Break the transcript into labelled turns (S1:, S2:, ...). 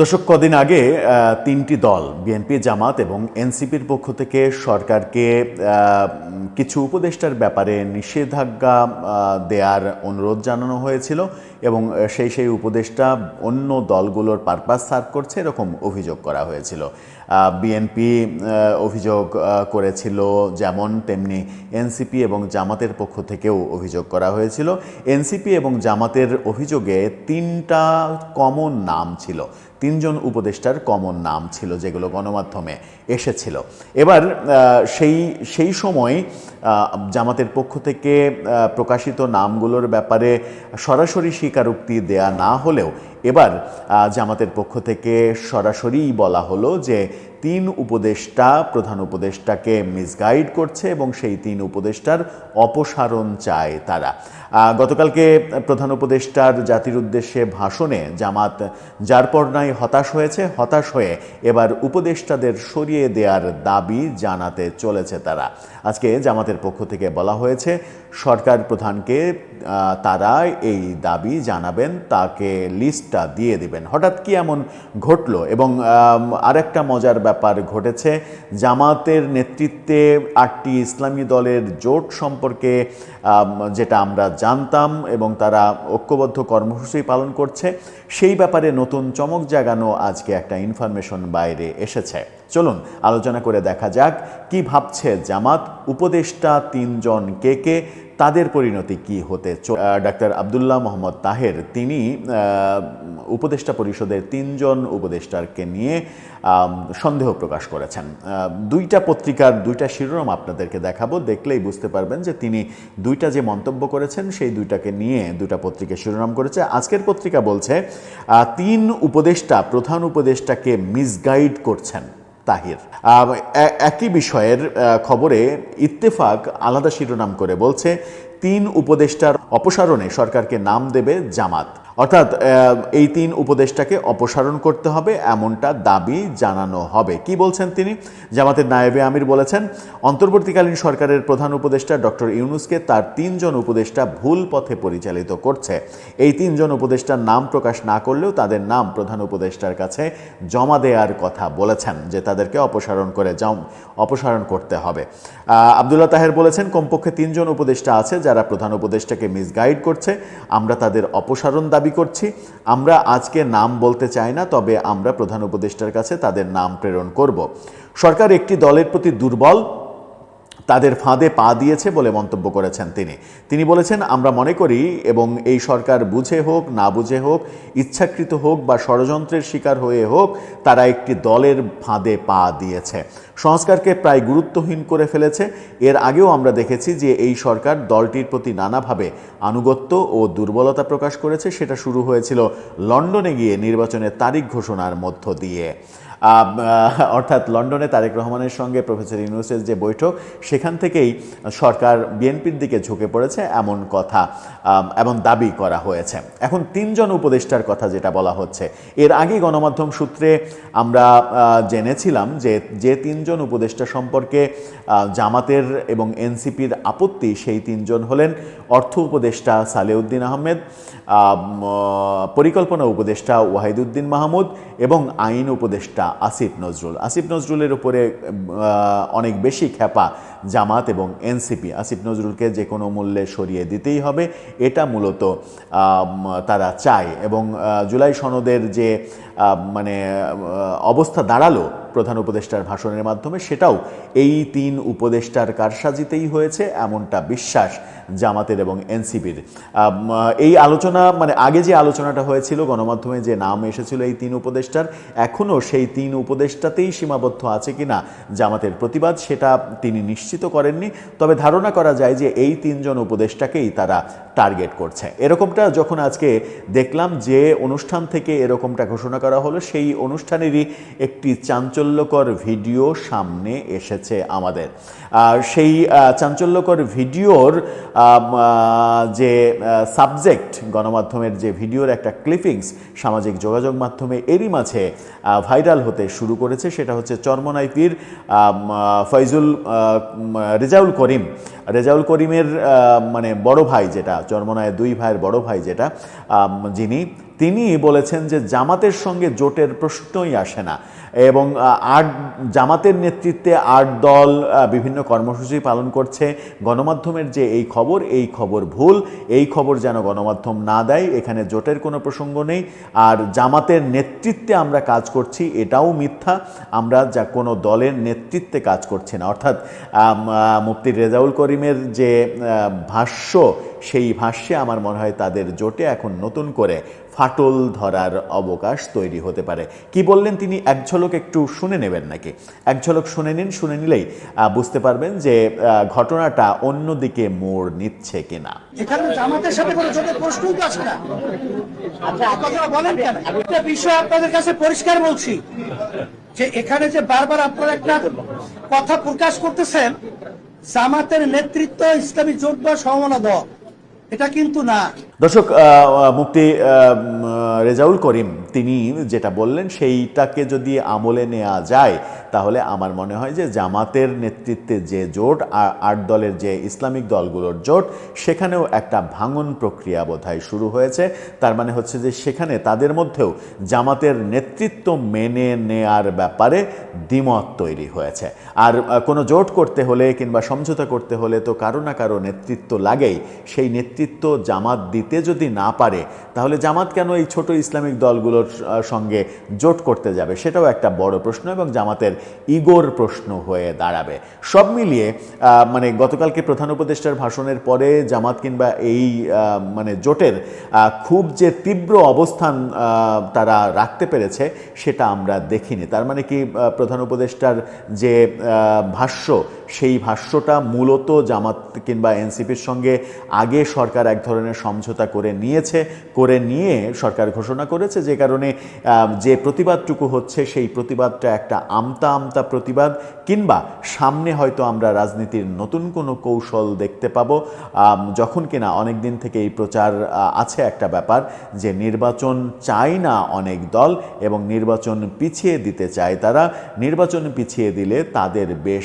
S1: দর্শক কদিন আগে তিনটি দল, বিএনপি জামাত এবং এনসিপির পক্ষ থেকে সরকারকে কিছু উপদেষ্টার ব্যাপারে নিষেধাজ্ঞা দেয়ার অনুরোধ জানানো হয়েছিল। এবং সেই সেই উপদেষ্টা অন্য দলগুলোর পারপাস সার্ভ করছে, এরকম অভিযোগ করা হয়েছিল। বিএনপি অভিযোগ করেছিল যেমন তেমনি এনসিপি এবং জামাতের পক্ষ থেকেও অভিযোগ করা হয়েছিল। এনসিপি এবং জামাতের অভিযোগে তিনটা কমন নাম ছিল। তিনজন উপদেষ্টার কমন নাম ছিল যেগুলো গণমাধ্যমে এসেছিল। এবার সেই সেই সময় জামাতের পক্ষ থেকে প্রকাশিত নামগুলোর ব্যাপারে সরাসরি স্বীকারোক্তি দেয়া না হলেও এবার জামাতের পক্ষ থেকে সরাসরি বলা হলো যে তিন উপদেষ্টা, প্রধান উপদেষ্টাকে মিসগাইড করছে এবং সেই তিন উপদেষ্টার অপসারণ চায় তারা। গতকালকে প্রধান উপদেষ্টার জাতির উদ্দেশ্যে ভাষণে জামাত যার পর নাই হতাশ হয়েছে, হতাশ হয়ে এবার উপদেষ্টাদের সরিয়ে দেওয়ার দাবি জানাতে চলেছে তারা। আজকে জামাতের পক্ষ থেকে বলা হয়েছে, সরকার প্রধানকে তারা এই দাবি জানাবেন, তাকে লিস্টটা দিয়ে দিবেন। হঠাৎ কি এমন ঘটলো? এবং আরেকটা মজার ব্যাপার ঘটেছে, জামাতের নেতৃত্বে আটটি ইসলামী দলের জোট সম্পর্কে যেটা আমরা জানতাম এবং তারা ঐক্যবদ্ধ কর্মসূচি পালন করছে, সেই ব্যাপারে নতুন চমক জাগানো আজকে একটা ইনফরমেশন বাইরে এসেছে। চলুন আলোচনা করে দেখা যাক কি ভাবছে জামাত, উপদেষ্টা তিনজন কে কে, তাদের পরিণতি কি হতে ডাক্তার আবদুল্লাহ মোহাম্মদ তাহের, তিনি উপদেষ্টা পরিষদের তিনজন উপদেষ্টাকে নিয়ে সন্দেহ প্রকাশ করেছেন। দুইটা পত্রিকার দুইটা শিরোনাম আপনাদেরকে দেখাবো, দেখলেই বুঝতে পারবেন যে তিনি দুইটা যে মন্তব্য করেছেন, সেই দুইটাকে নিয়ে দুইটা পত্রিকা শিরোনাম করেছে। আজকের পত্রিকা বলছে তিন উপদেষ্টা, প্রধান উপদেষ্টাকে মিসগাইড করছেন। তাহির। একই বিষয়ের খবরে ইত্তেফাক আলাদা শিরোনাম করে বলছে, তিন উপদেষ্টার অপসারণে সরকারকে নাম দেবে জামাত। অর্থাৎ এই তিন উপদেষ্টাকে অপসারণ করতে হবে, এমনটা দাবি জানানো হবে। কি বলছেন তিনি? জামাতের নায়েবে আমির বলেছেন, অন্তর্বর্তীকালীন সরকারের প্রধান উপদেষ্টা ডক্টর ইউনুসকে তার তিনজন উপদেষ্টা ভুল পথে পরিচালিত করছে। এই তিনজন উপদেষ্টার নাম প্রকাশ না করলেও তাদের নাম প্রধান উপদেষ্টার কাছে জমা দেওয়ার কথা বলেছেন, যে তাদেরকে অপসারণ করে জম- অপসারণ করতে হবে। আবদুল্লাহ তাহের বলেছেন, কমপক্ষে তিনজন উপদেষ্টা আছে যারা প্রধান উপদেষ্টাকে মিসগাইড করছে। আমরা তাদের অপসারণ দাবি করছি। আমরা আজকে নাম বলতে চাই না, তবে আমরা প্রধান উপদেষ্টার কাছে তাদের নাম প্রেরণ করব। সরকার একটি দলের প্রতি দুর্বল তাদের ফাঁদে পা দিয়েছে বলে মন্তব্য করেছেন তিনি। তিনি বলেছেন, আমরা মনে করি এবং এই সরকার বুঝে হোক, না বুঝে হোক, ইচ্ছাকৃত হোক বা ষড়যন্ত্রের শিকার হয়ে হোক, তারা একটি দলের ফাঁদে পা দিয়েছে। সংস্কারকে প্রায় গুরুত্বহীন করে ফেলেছে। এর আগেও আমরা দেখেছি যে এই সরকার দলটির প্রতি নানাভাবে আনুগত্য ও দুর্বলতা প্রকাশ করেছে। সেটা শুরু হয়েছিল লন্ডনে গিয়ে নির্বাচনের তারিখ ঘোষণার মধ্য দিয়ে। অর্থাৎ লন্ডনে তারেক রহমানের সঙ্গে প্রফেসর ইউনুসের যে বৈঠক, সেখান থেকেই সরকার বিএনপির দিকে ঝুঁকে পড়েছে এমন কথা এমন দাবি করা হয়েছে। এখন তিনজন উপদেষ্টার কথা যেটা বলা হচ্ছে, এর আগে গণমাধ্যম সূত্রে আমরা জেনেছিলাম যে যে তিনজন উপদেষ্টা সম্পর্কে জামাতের এবং এনসিপির আপত্তি, সেই তিনজন হলেন অর্থ উপদেষ্টা সালেউদ্দিন আহমেদ পরিকল্পনা উপদেষ্টা ওয়াহিদুদ্দিন মাহমুদ এবং আইন উপদেষ্টা আসিফ নজরুল। আসিফ নজরুলের উপরে অনেক বেশি খ্যাপা জামাত এবং এনসিপি। আসিফ নজরুলকে যে কোনো মূল্যে সরিয়ে দিতেই হবে, এটা মূলত তারা চায়। এবং জুলাই সনদের যে মানে অবস্থা দাঁড়াল প্রধান উপদেষ্টার ভাষণের মাধ্যমে সেটাও এই তিন উপদেষ্টার কারসাজিতেই হয়েছে, এমনটা বিশ্বাস জামাতের এবং এনসিপির। এই আলোচনা মানে আগে যে আলোচনাটা হয়েছিল গণমাধ্যমে যে নাম এসেছিল এই তিন উপদেষ্টার এখনও সেই তিন উপদেষ্টাতেই সীমাবদ্ধ আছে কিনা জামাতের প্রতিবাদ সেটা তিনি নিশ্চিত করেননি। তবে ধারণা করা যায় যে এই তিনজন উপদেষ্টাকেই তারা টার্গেট করছে। এরকমটা যখন আজকে দেখলাম যে অনুষ্ঠান থেকে এরকমটা ঘোষণা করা হলো, সেই অনুষ্ঠানেরই একটি চাঞ্চল্যকর ভিডিও সামনে এসেছে আমাদের। আর সেই চাঞ্চল্যকর ভিডিওর যে সাবজেক্ট গণমাধ্যমের যে ভিডিওর একটা ক্লিপিংস সামাজিক যোগাযোগ মাধ্যমে এরই মাঝে ভাইরাল হতে শুরু করেছে সেটা হচ্ছে চরমনাই পীর আম, আহ, ফয়জুল রেজাউল করিম। রেজাউল করিমের মানে বড় ভাই যেটা চরমনায় দুই ভাইয়ের বড় ভাই যেটা যিনি তিনি বলেছেন যে জামাতের সঙ্গে জোটের প্রশ্নই আসে না এবং আট, জামাতের নেতৃত্বে আট দল বিভিন্ন কর্মসূচি পালন করছে। গণমাধ্যমের যে এই খবর এই খবর ভুল। এই খবর যেন গণমাধ্যম না দেয়, এখানে জোটের কোনো প্রসঙ্গ নেই। আর জামাতের নেতৃত্বে আমরা কাজ করছি, এটাও মিথ্যা। আমরা যা কোনো দলের নেতৃত্বে কাজ করছি না। অর্থাৎ মুফতি রেজাউল করিমের যে ভাষ্য, সেই ভাষ্যে আমার মনে হয় তাদের জোটে এখন নতুন করে ফাটল ধরার অবকাশ তৈরি হতে পারে। কি বললেন তিনি? এক ঝলক একটু শুনে নেবেন নাকি? এক ঝলক শুনে নিন, শুনে নিলেই বুঝতে পারবেন যে ঘটনাটা অন্যদিকে মোড় নিচ্ছে কিনা।
S2: এখানে জামাতের সাথে কোনো জোটের প্রশ্নই তো আসে না। আচ্ছা এই বলেন কেন? একটা বিষয় আপনাদের কাছে পরিষ্কার বলছি। যে এখানে যে বারবার আপনারা একটা কথা প্রকাশ করতেছেন, জামাতের নেতৃত্ব ইসলামী জোট বা সমমনা দল এটা কিন্তু না।
S1: দর্শক উম, রেজাউল করিম তিনি যেটা বললেন সেইটাকে যদি আমলে নেওয়া যায় তাহলে আমার মনে হয় যে জামাতের নেতৃত্বে যে জোট আর আট দলের যে ইসলামিক দলগুলোর জোট সেখানেও একটা ভাঙন প্রক্রিয়া বোধহয় শুরু হয়েছে। তার মানে হচ্ছে যে সেখানে তাদের মধ্যেও জামাতের নেতৃত্ব মেনে নেয়ার ব্যাপারে দ্বিমত তৈরি হয়েছে। আর কোনো জোট করতে হলে কিংবা সমঝোতা করতে হলে তো কারও না কারও নেতৃত্ব লাগেই। সেই নেতৃত্ব জামাত দিতে যদি না পারে, তাহলে জামাত কেন এই ছোট ইসলামিক দলগুলোর সঙ্গে জোট করতে যাবে? সেটাও একটা বড় প্রশ্ন এবং জামাতের ইগোর প্রশ্ন হয়ে দাঁড়াবে। সব মিলিয়ে মানে গতকালকে প্রধান উপদেষ্টার ভাষণের পরে জামাত কিংবা এই মানে জোটের খুব যে তীব্র অবস্থান তারা রাখতে পেরেছে, সেটা আমরা দেখিনি। তার মানে কি প্রধান উপদেষ্টার যে ভাষ্য, সেই ভাষ্যটা মূলত জামাত কিংবা এনসিপির সঙ্গে আগে সরকার এক ধরনের সমঝোতা করে নিয়েছে, করে নিয়ে সরকার ঘোষণা করেছে যে কারণে যে প্রতিবাদটুকু হচ্ছে সেই প্রতিবাদটা একটা আমতা আমতা প্রতিবাদ, কিংবা সামনে হয়তো আমরা রাজনীতির নতুন কোনো কৌশল দেখতে পাবো যখন কিনা অনেক দিন থেকে এই প্রচার আছে একটা ব্যাপার যে নির্বাচন চায় না অনেক দল এবং নির্বাচন পিছিয়ে দিতে চায় তারা, নির্বাচন পিছিয়ে দিলে তাদের বেশ